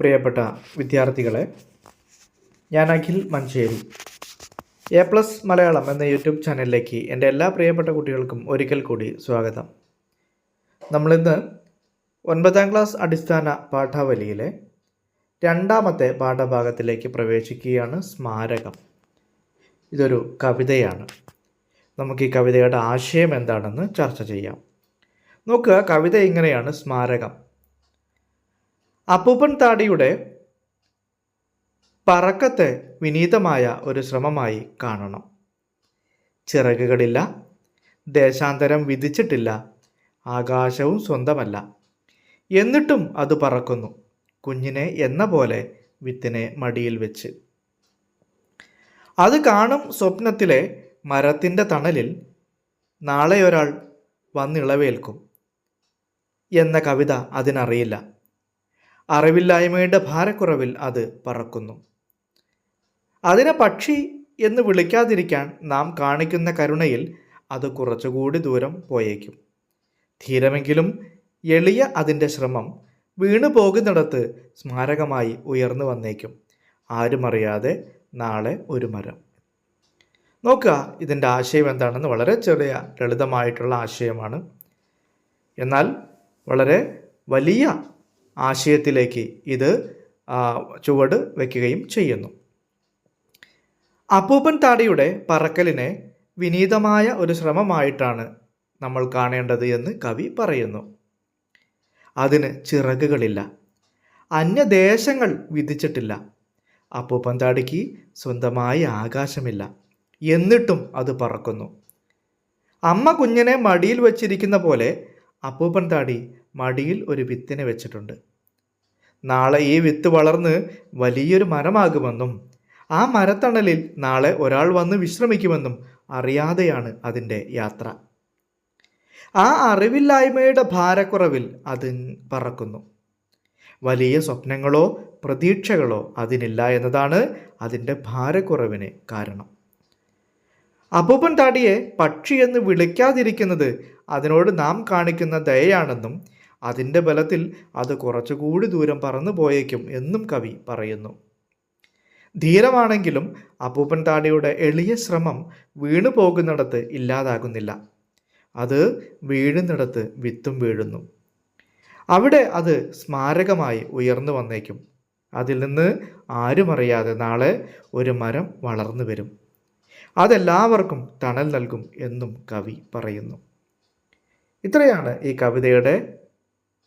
പ്രിയപ്പെട്ട വിദ്യാർത്ഥികളെ ഞാൻ അഖിൽ മഞ്ചേരി. എ പ്ലസ് മലയാളം എന്ന യൂട്യൂബ് ചാനലിലേക്ക് എന്റെ എല്ലാ പ്രിയപ്പെട്ട കുട്ടികൾക്കും ഒരിക്കൽ കൂടി സ്വാഗതം. നമ്മളിന്ന് ഒൻപതാം ക്ലാസ് അടിസ്ഥാന പാഠാവലിയിലെ രണ്ടാമത്തെ പാഠഭാഗത്തിലേക്ക് പ്രവേശിക്കുകയാണ് സ്മാരകം. ഇതൊരു കവിതയാണ്. നമുക്ക് ഈ കവിതയുടെ ആശയം എന്താണെന്ന് ചർച്ച ചെയ്യാം. നോക്കുക കവിത ഇങ്ങനെയാണ് സ്മാരകം. അപ്പൂപ്പൻ താടിയുടെ പറക്കത്തെ വിനീതമായ ഒരു ശ്രമമായി കാണണം. ചിറകുകളില്ല ദേശാന്തരം വിധിച്ചിട്ടില്ല ആകാശവും സ്വന്തമല്ല. എന്നിട്ടും അത് പറക്കുന്നു കുഞ്ഞിനെ എന്ന പോലെ വിത്തിനെ മടിയിൽ വെച്ച്. അത് കാണും സ്വപ്നത്തിലെ മരത്തിന്റെ തണലിൽ നാളെ ഒരാൾ വന്നിളവേൽക്കും എന്ന കവിത അതിനറിയില്ല. അറിവില്ലായ്മയുടെ ഭാരക്കുറവിൽ അത് പറക്കുന്നു. അതിനെ പക്ഷി എന്ന് വിളിക്കാതിരിക്കാൻ നാം കാണിക്കുന്ന കരുണയിൽ അത് കുറച്ചുകൂടി ദൂരം പോയേക്കും. ധീരമെങ്കിലും എളിയ അതിന്റെ ശ്രമം വീണു പോകുന്നിടത്ത് സ്മാരകമായി ഉയർന്നു വന്നേക്കും. ആരുമറിയാതെ നാളെ ഒരു മരം. നോക്കുക ഇതിന്റെ ആശയം എന്താണെന്ന് വളരെ ചെറിയ ലളിതമായിട്ടുള്ള ആശയമാണ്. എന്നാൽ വളരെ വലിയ ആശയത്തിലേക്ക് ഇത് ചുവട് വയ്ക്കുകയും ചെയ്യുന്നു. അപ്പൂപ്പൻ താടിയുടെ പറക്കലിനെ വിനീതമായ ഒരു ശ്രമമായിട്ടാണ് നമ്മൾ കാണേണ്ടത് എന്ന് കവി പറയുന്നു. അതിന് ചിറകുകളില്ല. അന്യദേശങ്ങൾ വിധിച്ചിട്ടില്ല. അപ്പൂപ്പൻ താടിക്ക് സ്വന്തമായി ആകാശമില്ല. എന്നിട്ടും അത് പറക്കുന്നു. അമ്മ കുഞ്ഞിനെ മടിയിൽ വച്ചിരിക്കുന്ന പോലെ അപ്പൂപ്പൻ താടി മടിയിൽ ഒരു വിത്തിനെ വെച്ചിട്ടുണ്ട്. നാളെ ഈ വിത്ത് വളർന്ന് വലിയൊരു മരമാകുമെന്നും ആ മരത്തണലിൽ നാളെ ഒരാൾ വന്ന് വിശ്രമിക്കുമെന്നും അറിയാതെയാണ് അതിന്റെ യാത്ര. ആ അറിവില്ലായ്മയുടെ ഭാരക്കുറവിൽ അത് പറക്കുന്നു. വലിയ സ്വപ്നങ്ങളോ പ്രതീക്ഷകളോ അതിനില്ല എന്നതാണ് അതിന്റെ ഭാരക്കുറവിന് കാരണം. അപ്പൂപ്പൻ താടിയെ പക്ഷി എന്ന് വിളിക്കാതിരിക്കുന്നത് അതിനോട് നാം കാണിക്കുന്ന ദയയാണെന്നും അതിന്റെ ബലത്തിൽ അത് കുറച്ചുകൂടി ദൂരം പറന്നു പോയേക്കും എന്നും കവി പറയുന്നു. ധീരമാണെങ്കിലും അപ്പൂപ്പൻ താടിയുടെ എളിയ ശ്രമം വീണു പോകുന്നിടത്ത് ഇല്ലാതാകുന്നില്ല. അത് വീഴുന്നിടത്ത് വിത്തും വീഴുന്നു. അവിടെ അത് സ്മാരകമായി ഉയർന്നു വന്നേക്കും. അതിൽ നിന്ന് ആരുമറിയാതെ നാളെ ഒരു മരം വളർന്നു വരും. അതെല്ലാവർക്കും തണൽ നൽകും എന്നും കവി പറയുന്നു. ഇത്രയാണ് ഈ കവിതയുടെ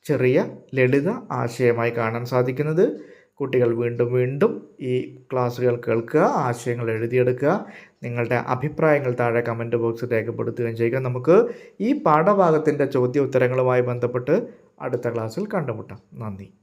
ചെറിയ ലളിത ആശയമായി കാണാൻ സാധിക്കുന്നത്. കുട്ടികൾ വീണ്ടും വീണ്ടും ഈ ക്ലാസ്സുകൾ കേൾക്കുക ആശയങ്ങൾ എഴുതിയെടുക്കുക നിങ്ങളുടെ അഭിപ്രായങ്ങൾ താഴെ കമന്റ് ബോക്സിൽ രേഖപ്പെടുത്തുകയും ചെയ്യുക. നമുക്ക് ഈ പാഠഭാഗത്തിന്റെ ചോദ്യ ഉത്തരങ്ങളുമായി ബന്ധപ്പെട്ട് അടുത്ത ക്ലാസ്സിൽ കണ്ടുമുട്ടാം. നന്ദി.